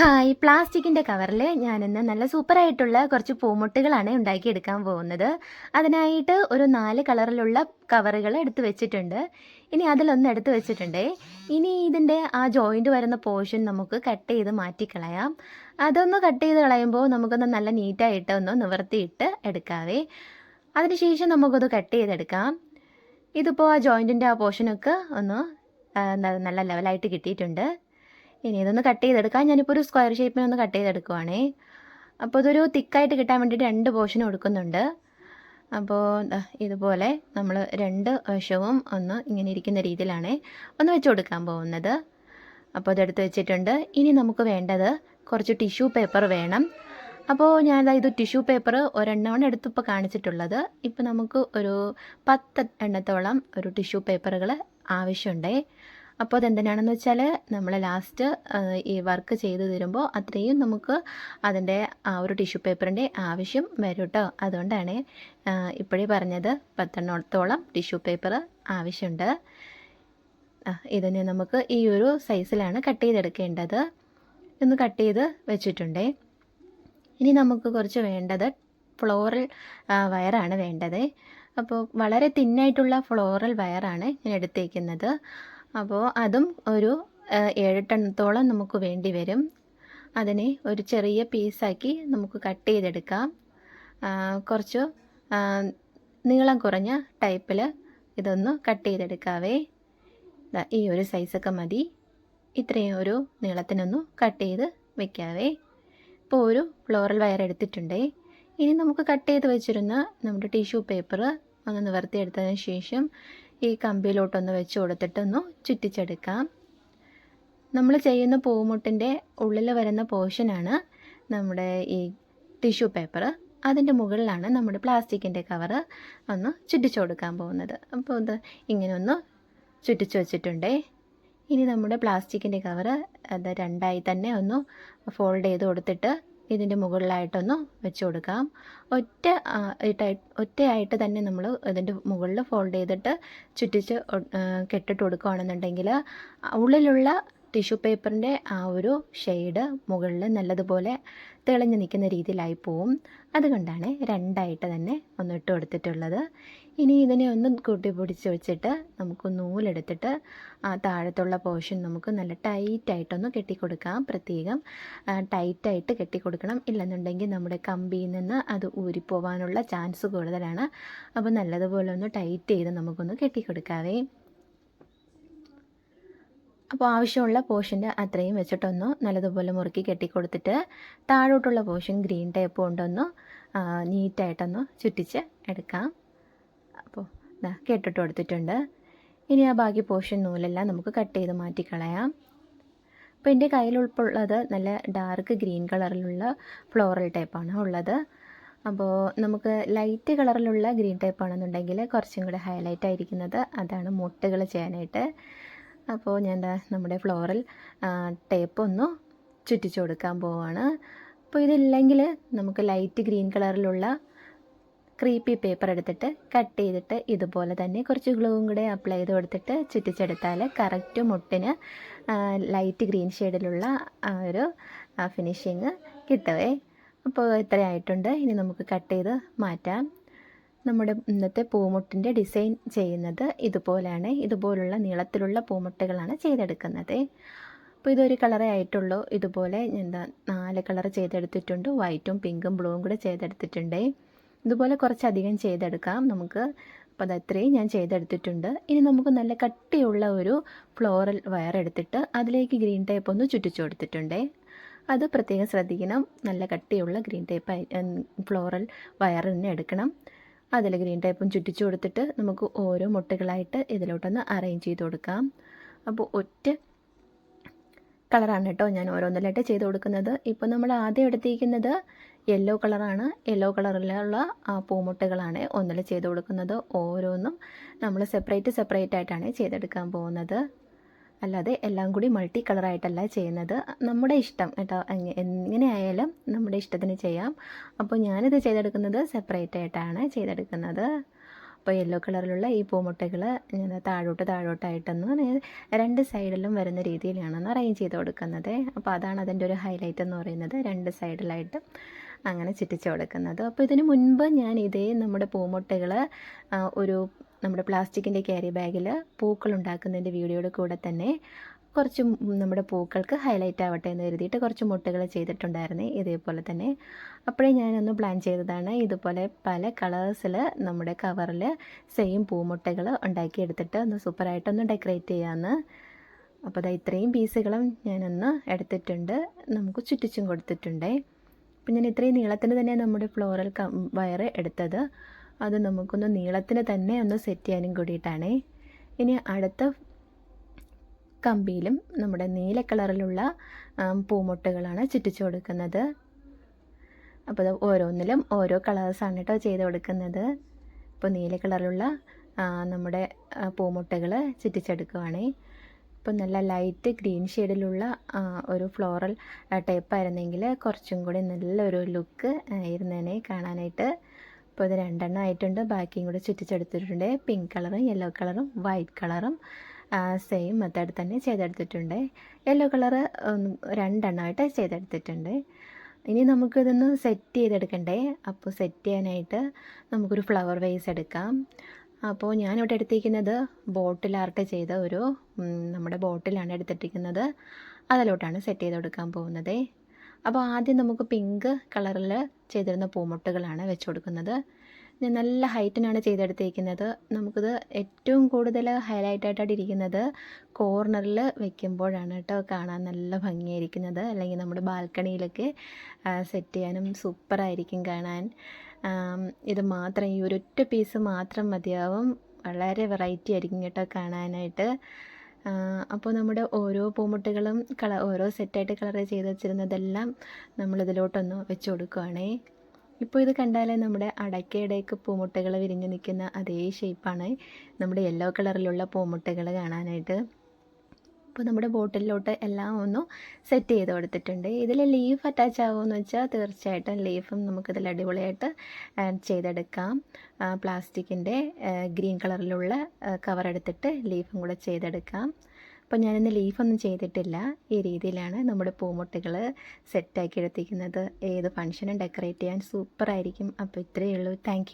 Hi. പ്ലാസ്റ്റിക്കിന്റെ കവറിൽ ഞാനിന്ന് നല്ല സൂപ്പറായിട്ടുള്ള കുറച്ച് പൂമുട്ടുകളാണ് ഉണ്ടാക്കിയെടുക്കാൻ പോകുന്നത്. അതിനായിട്ട് ഒരു നാല് കളറിലുള്ള കവറുകൾ എടുത്തു വെച്ചിട്ടുണ്ട്. ഇനി അതിലൊന്ന് എടുത്തു വെച്ചിട്ടുണ്ട്. ഇനി ഇതിന്റെ ആ ജോയിന്റ് വരുന്ന പോർഷൻ നമുക്ക് കട്ട് ചെയ്ത് മാറ്റിക്കളയാം. അതൊന്ന് കട്ട് ചെയ്ത് കളയുമ്പോൾ നമുക്കൊന്ന് നല്ല നീറ്റായിട്ട് ഒന്ന് നിവർത്തിയിട്ട് എടുക്കാവേ. അതിനുശേഷം നമുക്കത് കട്ട് ചെയ്തെടുക്കാം. ഇതിപ്പോൾ ആ ജോയിന്റിന്റെ ആ പോർഷനൊക്കെ ഒന്ന് നല്ല ലെവലായിട്ട് കിട്ടിയിട്ടുണ്ട്. ഇനി ഇതൊന്ന് കട്ട് ചെയ്തെടുക്കാം. ഞാനിപ്പോൾ ഒരു സ്ക്വയർ ഷേപ്പിനൊന്ന് കട്ട് ചെയ്തെടുക്കുവാണേ. അപ്പോൾ ഇതൊരു തിക്കായിട്ട് കിട്ടാൻ വേണ്ടിയിട്ട് രണ്ട് പോർഷൻ കൊടുക്കുന്നുണ്ട്. അപ്പോൾ ഇതുപോലെ നമ്മൾ രണ്ട് വശവും ഒന്ന് ഇങ്ങനെ ഇരിക്കുന്ന രീതിയിലാണ് ഒന്ന് വെച്ച് കൊടുക്കാൻ പോകുന്നത്. അപ്പോൾ അതെടുത്ത് വെച്ചിട്ടുണ്ട്. ഇനി നമുക്ക് വേണ്ടത് കുറച്ച് ടിഷ്യൂ പേപ്പർ വേണം. അപ്പോൾ ഞാൻ ഇത് ടിഷ്യൂ പേപ്പർ ഒരെണ്ണമാണ് എടുത്തിപ്പോൾ കാണിച്ചിട്ടുള്ളത്. ഇപ്പോൾ നമുക്ക് ഒരു പത്ത് എണ്ണത്തോളം ഒരു ടിഷ്യൂ പേപ്പറുകൾ ആവശ്യമുണ്ടേ. അപ്പോൾ അതെന്തിനാണെന്ന് വെച്ചാൽ നമ്മൾ ലാസ്റ്റ് ഈ വർക്ക് ചെയ്ത് തരുമ്പോൾ അത്രയും നമുക്ക് അതിന്റെ ആ ഒരു ടിഷ്യൂ പേപ്പറിന്റെ ആവശ്യം വരും കേട്ടോ അതുകൊണ്ടാണ് ഇപ്പോഴേ പറഞ്ഞത് പത്തെണ്ണത്തോളം ടിഷ്യൂ പേപ്പർ ആവശ്യമുണ്ട് ഇതിനെ നമുക്ക് ഈ ഒരു സൈസിലാണ് കട്ട് ചെയ്തെടുക്കേണ്ടത്. ഒന്ന് കട്ട് ചെയ്ത് വെച്ചിട്ടുണ്ട്. ഇനി നമുക്ക് കുറച്ച് വേണ്ടത് ഫ്ലോറൽ വയറാണ് വേണ്ടത്. അപ്പോൾ വളരെ തിന്നായിട്ടുള്ള ഫ്ലോറൽ വയറാണ് ഞാൻ എടുത്തേക്കുന്നത്. അപ്പോൾ അതും ഒരു ഏഴെട്ടെണ്ണത്തോളം നമുക്ക് വേണ്ടി വരും. അതിനെ ഒരു ചെറിയ പീസാക്കി നമുക്ക് കട്ട് ചെയ്തെടുക്കാം. കുറച്ച് നീളം കുറഞ്ഞ ടൈപ്പിൽ ഇതൊന്ന് കട്ട് ചെയ്തെടുക്കാവേ. ഈ ഒരു സൈസൊക്കെ മതി. ഇത്രയും ഒരു നീളത്തിനൊന്ന് കട്ട് ചെയ്ത് വെക്കാവേ. ഇപ്പോൾ ഒരു ഫ്ലോറൽ വയർ എടുത്തിട്ടുണ്ടേ. ഇനി നമുക്ക് കട്ട് ചെയ്ത് വെച്ചിരുന്ന നമ്മുടെ ടിഷ്യൂ പേപ്പർ ഒന്ന് നിവർത്തിയെടുത്തതിന് ശേഷം ഈ കമ്പിയിലോട്ടൊന്ന് വെച്ച് കൊടുത്തിട്ടൊന്ന് ചുറ്റിച്ചെടുക്കാം. നമ്മൾ ചെയ്യുന്ന പൂമുട്ടിന്റെ ഉള്ളിൽ വരുന്ന പോർഷനാണ് നമ്മുടെ ഈ ടിഷ്യൂ പേപ്പർ അതിന്റെ മുകളിലാണ് നമ്മുടെ പ്ലാസ്റ്റിക്കിന്റെ കവർ ഒന്ന് ചുറ്റിച്ചു കൊടുക്കാൻ പോകുന്നത്. അപ്പോൾ ഇത് ഇങ്ങനെ ഒന്ന് ചുറ്റിച്ചു വെച്ചിട്ടുണ്ടേ. ഇനി നമ്മുടെ പ്ലാസ്റ്റിക്കിന്റെ കവർ അത് രണ്ടായി തന്നെ ഒന്ന് ഫോൾഡ് ചെയ്ത് കൊടുത്തിട്ട് ഇതിന്റെ മുകളിലായിട്ടൊന്ന് വെച്ച് കൊടുക്കാം. ഒറ്റ ഒറ്റയായിട്ട് തന്നെ നമ്മൾ ഇതിന്റെ മുകളിൽ ഫോൾഡ് ചെയ്തിട്ട് ചുറ്റിച്ച് കെട്ടിട്ട് കൊടുക്കുകയാണെന്നുണ്ടെങ്കിൽ ഉള്ളിലുള്ള ടിഷ്യൂ പേപ്പറിന്റെ ആ ഒരു ഷെയ്ഡ് മുകളിൽ നല്ലതുപോലെ തെളിഞ്ഞു നിൽക്കുന്ന രീതിയിലായി പോവും. അതുകൊണ്ടാണ് രണ്ടായിട്ട് തന്നെ ഒന്ന് ഇട്ട് കൊടുത്തിട്ടുള്ളത്. ഇനി ഇതിനെ ഒന്ന് കൂട്ടി പിടിച്ച് വെച്ചിട്ട് നമുക്ക് നൂലെടുത്തിട്ട് ആ താഴത്തുള്ള പോർഷൻ നമുക്ക് നല്ല ടൈറ്റായിട്ടൊന്ന് കെട്ടിക്കൊടുക്കാം. പ്രത്യേകം ടൈറ്റായിട്ട് കെട്ടിക്കൊടുക്കണം. ഇല്ലെന്നുണ്ടെങ്കിൽ നമ്മുടെ കമ്പിയിൽ നിന്ന് അത് ഊരിപ്പോവാനുള്ള ചാൻസ് കൂടുതലാണ്. അപ്പോൾ നല്ലതുപോലെ ഒന്ന് ടൈറ്റ് ചെയ്ത് നമുക്കൊന്ന് കെട്ടിക്കൊടുക്കാവേ. അപ്പോൾ ആവശ്യമുള്ള പോർഷന്റെ അത്രയും വെച്ചിട്ടൊന്ന് നല്ലതുപോലെ മുറുക്കി കെട്ടിക്കൊടുത്തിട്ട് താഴോട്ടുള്ള പോർഷൻ ഗ്രീൻ ടേപ്പ് കൊണ്ടൊന്ന് നീറ്റായിട്ടൊന്ന് ചുറ്റിച്ച് എടുക്കാം. അപ്പോൾ ഇതാ കെട്ടിട്ട് കൊടുത്തിട്ടുണ്ട്. ഇനി ആ ബാക്കി പോർഷൻ നൂലെല്ലാം നമുക്ക് കട്ട് ചെയ്ത് മാറ്റിക്കളയാം അപ്പോൾ എന്റെ കയ്യിൽ ഉൾപ്പുള്ളത് നല്ല ഡാർക്ക് ഗ്രീൻ കളറിലുള്ള ഫ്ലോറൽ ടൈപ്പാണ് ഉള്ളത്. അപ്പോൾ നമുക്ക് ലൈറ്റ് കളറിലുള്ള ഗ്രീൻ ടൈപ്പ് ആണെന്നുണ്ടെങ്കിൽ കുറച്ചും കൂടെ ഹൈലൈറ്റ് ആയിരിക്കുന്നത് അതാണ് മുട്ടുകൾ ചെയ്യാനായിട്ട്. അപ്പോൾ ഞാൻ നമ്മുടെ ഫ്ലോറൽ ടേപ്പ് ഒന്ന് ചുറ്റിച്ചു കൊടുക്കാൻ പോവാണ്. അപ്പോൾ ഇതില്ലെങ്കിൽ നമുക്ക് ലൈറ്റ് ഗ്രീൻ കളറിലുള്ള ക്രീപ്പി പേപ്പർ എടുത്തിട്ട് കട്ട് ചെയ്തിട്ട് ഇതുപോലെ തന്നെ കുറച്ച് ഗ്ലൂവും കൂടെ അപ്ലൈ ചെയ്ത് കൊടുത്തിട്ട് ചുറ്റിച്ചെടുത്താൽ കറക്റ്റ് മുട്ടിന് ലൈറ്റ് ഗ്രീൻ ഷെയ്ഡിലുള്ള ഒരു ഫിനിഷിങ് കിട്ടുവേ. അപ്പോൾ ഇത്രയായിട്ടുണ്ട്. ഇനി നമുക്ക് കട്ട് ചെയ്ത് മാറ്റാം. നമ്മുടെ ഇന്നത്തെ പൂമുട്ടിന്റെ ഡിസൈൻ ചെയ്യുന്നത് ഇതുപോലെയാണ്. ഇതുപോലുള്ള നീളത്തിലുള്ള പൂമുട്ടുകളാണ് ചെയ്തെടുക്കുന്നത്. അപ്പോൾ ഇതൊരു കളറേ ആയിട്ടുള്ളൂ. ഇതുപോലെ എന്താ നാല് കളർ ചെയ്തെടുത്തിട്ടുണ്ട്. വൈറ്റും പിങ്കും ബ്ലൂവും കൂടെ ചെയ്തെടുത്തിട്ടുണ്ട്. ഇതുപോലെ കുറച്ചധികം ചെയ്തെടുക്കാം. നമുക്ക് അപ്പോൾ അത് അത്രയും ഞാൻ ചെയ്തെടുത്തിട്ടുണ്ട്. ഇനി നമുക്ക് നല്ല കട്ടിയുള്ള ഒരു ഫ്ലോറൽ വയർ എടുത്തിട്ട് അതിലേക്ക് ഗ്രീൻ ടേപ്പ് ഒന്ന് ചുറ്റിച്ചു കൊടുത്തിട്ടുണ്ട്. അത് പ്രത്യേകം ശ്രദ്ധിക്കണം. നല്ല കട്ടിയുള്ള ഗ്രീൻ ടേപ്പ് ഫ്ലോറൽ വയർ തന്നെ എടുക്കണം. അതിൽ ഗ്രീൻ ടൈപ്പും ചുറ്റിച്ചു കൊടുത്തിട്ട് നമുക്ക് ഓരോ മുട്ടകളായിട്ട് ഇതിലോട്ടൊന്ന് അറേഞ്ച് ചെയ്ത് കൊടുക്കാം. അപ്പോൾ ഒറ്റ കളറാണ് കേട്ടോ ഞാൻ ഓരോന്നിലായിട്ട് ചെയ്ത് കൊടുക്കുന്നത്. ഇപ്പോൾ നമ്മൾ ആദ്യം എടുത്തിരിക്കുന്നത് യെല്ലോ കളറാണ് യെല്ലോ കളറിലുള്ള പൂമുട്ടുകളാണ് ഒന്നിൽ ചെയ്ത് കൊടുക്കുന്നത്. ഓരോന്നും നമ്മൾ സെപ്പറേറ്റ് സെപ്പറേറ്റ് ആയിട്ടാണ് ചെയ്തെടുക്കാൻ പോകുന്നത്. അല്ലാതെ എല്ലാം കൂടി മൾട്ടി കളറായിട്ടല്ല ചെയ്യുന്നത്. നമ്മുടെ ഇഷ്ടം കേട്ടോ. എങ്ങനെയായാലും നമ്മുടെ ഇഷ്ടത്തിന് ചെയ്യാം. അപ്പോൾ ഞാനിത് ചെയ്തെടുക്കുന്നത് സെപ്പറേറ്റ് ആയിട്ടാണ് ചെയ്തെടുക്കുന്നത്. അപ്പോൾ യെല്ലോ കളറിലുള്ള ഈ പൂമുട്ടകൾ ഞാൻ താഴോട്ട് താഴോട്ടായിട്ടൊന്ന് രണ്ട് സൈഡിലും വരുന്ന രീതിയിലാണെന്ന് അറേഞ്ച് ചെയ്ത് കൊടുക്കുന്നത്. അപ്പോൾ അതാണ് അതിന്റെ ഒരു ഹൈലൈറ്റ് എന്ന് പറയുന്നത്. രണ്ട് സൈഡിലായിട്ട് അങ്ങനെ ചുറ്റിച്ച് കൊടുക്കുന്നത്. അപ്പോൾ ഇതിന് മുൻപ് ഞാൻ ഇതേ നമ്മുടെ പൂമുട്ടകൾ ഒരു നമ്മുടെ പ്ലാസ്റ്റിക്കിന്റെ ക്യാരി ബാഗിൽ പൂക്കൾ ഉണ്ടാക്കുന്നതിന്റെ വീഡിയോയുടെ കൂടെ തന്നെ കുറച്ച് നമ്മുടെ പൂക്കൾക്ക് ഹൈലൈറ്റ് ആവട്ടെ എന്ന് കരുതിയിട്ട് കുറച്ച് മുട്ടുകൾ ചെയ്തിട്ടുണ്ടായിരുന്നു ഇതേപോലെ തന്നെ. അപ്പോഴേ ഞാനൊന്ന് പ്ലാൻ ചെയ്തതാണ് ഇതുപോലെ പല കളേഴ്സിൽ നമ്മുടെ കവറിൽ സെയിം പൂമുട്ടകൾ ഉണ്ടാക്കിയെടുത്തിട്ട് ഒന്ന് സൂപ്പറായിട്ടൊന്ന് ഡെക്കറേറ്റ് ചെയ്യാമെന്ന് അപ്പോൾ അതാ ഇത്രയും പീസുകളും ഞാനൊന്ന് എടുത്തിട്ടുണ്ട്. നമുക്ക് ചുറ്റിച്ചും കൊടുത്തിട്ടുണ്ടേ. അപ്പം ഞാൻ ഇത്രയും നീളത്തിന് തന്നെ നമ്മുടെ ഫ്ലോറൽ വയർ എടുത്തത്. അത് നമുക്കൊന്ന് നീളത്തിന് തന്നെ ഒന്ന് സെറ്റ് ചെയ്യാനും കൂടിയിട്ടാണേ. ഇനി അടുത്ത കമ്പിയിലും നമ്മുടെ നീല കളറിലുള്ള പൂമുട്ടുകളാണ് ചുറ്റിച്ചു കൊടുക്കുന്നത്. അപ്പോൾ അത് ഓരോന്നിലും ഓരോ കളേഴ്സാണ് കേട്ടോ ചെയ്ത് കൊടുക്കുന്നത്. ഇപ്പോൾ നീല കളറിലുള്ള നമ്മുടെ പൂമുട്ടകൾ ചുറ്റിച്ചെടുക്കുവാണേ. ഇപ്പോൾ നല്ല ലൈറ്റ് ഗ്രീൻ ഷെയ്ഡിലുള്ള ഒരു ഫ്ലോറൽ ടൈപ്പായിരുന്നെങ്കിൽ കുറച്ചും കൂടി നല്ലൊരു ലുക്ക് ആയിരുന്നേനെ കാണാനായിട്ട്. ഇപ്പോൾ ഇത് രണ്ടെണ്ണം ആയിട്ടുണ്ട്. ബാക്കിയും കൂടെ ചുറ്റിച്ചെടുത്തിട്ടുണ്ട്. പിങ്ക് കളറും യെല്ലോ കളറും വൈറ്റ് കളറും സെയിം മെത്തേഡ് തന്നെ ചെയ്തെടുത്തിട്ടുണ്ട്. യെല്ലോ കളറ് രണ്ടെണ്ണമായിട്ട് ചെയ്തെടുത്തിട്ടുണ്ട്. ഇനി നമുക്കിതൊന്ന് സെറ്റ് ചെയ്തെടുക്കണ്ടേ? അപ്പോൾ സെറ്റ് ചെയ്യാനായിട്ട് നമുക്കൊരു ഫ്ലവർ വേസ് എടുക്കാം. അപ്പോൾ ഞാനിവിടെ എടുത്തിരിക്കുന്നത് ബോട്ടിൽ ആർട്ട് ചെയ്ത ഒരു നമ്മുടെ ബോട്ടിലാണ് എടുത്തിട്ടിരിക്കുന്നത്. അതിലോട്ടാണ് സെറ്റ് ചെയ്ത് കൊടുക്കാൻ പോകുന്നത്. അപ്പോൾ ആദ്യം നമുക്ക് പിങ്ക് കളറിൽ ചെയ്തിരുന്ന പൂമുട്ടുകളാണ് വെച്ച് കൊടുക്കുന്നത്. ഞാൻ നല്ല ഹൈറ്റിനാണ് ചെയ്തെടുത്തിരിക്കുന്നത് നമുക്കിത് ഏറ്റവും കൂടുതൽ ഹൈലൈറ്റ് ആയിട്ട് ഇരിക്കുന്നത്. കോർണറിൽ വെക്കുമ്പോഴാണ് കേട്ടോ കാണാൻ നല്ല ഭംഗിയായിരിക്കുന്നത്. അല്ലെങ്കിൽ നമ്മുടെ ബാൽക്കണിയിലൊക്കെ സെറ്റ് ചെയ്യാനും സൂപ്പറായിരിക്കും കാണാൻ. ഇത് മാത്രം ഈ ഒരൊറ്റ പീസ് മാത്രം മതിയാവും. വളരെ വെറൈറ്റി ആയിരിക്കും കേട്ടോ കാണാനായിട്ട്. അപ്പോൾ നമ്മുടെ ഓരോ പൂമുട്ടുകളും കള ഓരോ സെറ്റായിട്ട് കളർ ചെയ്ത് വെച്ചിരുന്നതെല്ലാം നമ്മളിതിലോട്ടൊന്ന് വെച്ച് കൊടുക്കുവാണേ. ഇപ്പോൾ ഇത് കണ്ടാലേ നമ്മുടെ അടയ്ക്കയുടെയൊക്കെ പൂമുട്ടകൾ വിരിഞ്ഞ് നിൽക്കുന്ന അതേ ഷേപ്പാണ് നമ്മുടെ യെല്ലോ കളറിലുള്ള പൂമുട്ടകൾ കാണാനായിട്ട്. അപ്പോൾ നമ്മുടെ ബോട്ടിലോട്ട് എല്ലാം ഒന്ന് സെറ്റ് ചെയ്ത് കൊടുത്തിട്ടുണ്ട്. ഇതിൽ ലീഫ് അറ്റാച്ച് ആവുമെന്ന് വെച്ചാൽ തീർച്ചയായിട്ടും ലീഫും നമുക്കിതിൽ അടിപൊളിയായിട്ട് ചെയ്തെടുക്കാം. പ്ലാസ്റ്റിക്കിന്റെ ഗ്രീൻ കളറിലുള്ള കവർ എടുത്തിട്ട് ലീഫും കൂടെ ചെയ്തെടുക്കാം. അപ്പോൾ ഞാനിന്ന് ലീഫൊന്നും ചെയ്തിട്ടില്ല. ഈ രീതിയിലാണ് നമ്മുടെ പൂമുട്ടുകൾ സെറ്റാക്കി എടുത്തിരിക്കുന്നത്. ഏത് ഫംഗ്ഷനും ഡെക്കറേറ്റ് ചെയ്യാൻ സൂപ്പറായിരിക്കും അപ്പോൾ ഇത്രയേ ഉള്ളൂ. താങ്ക്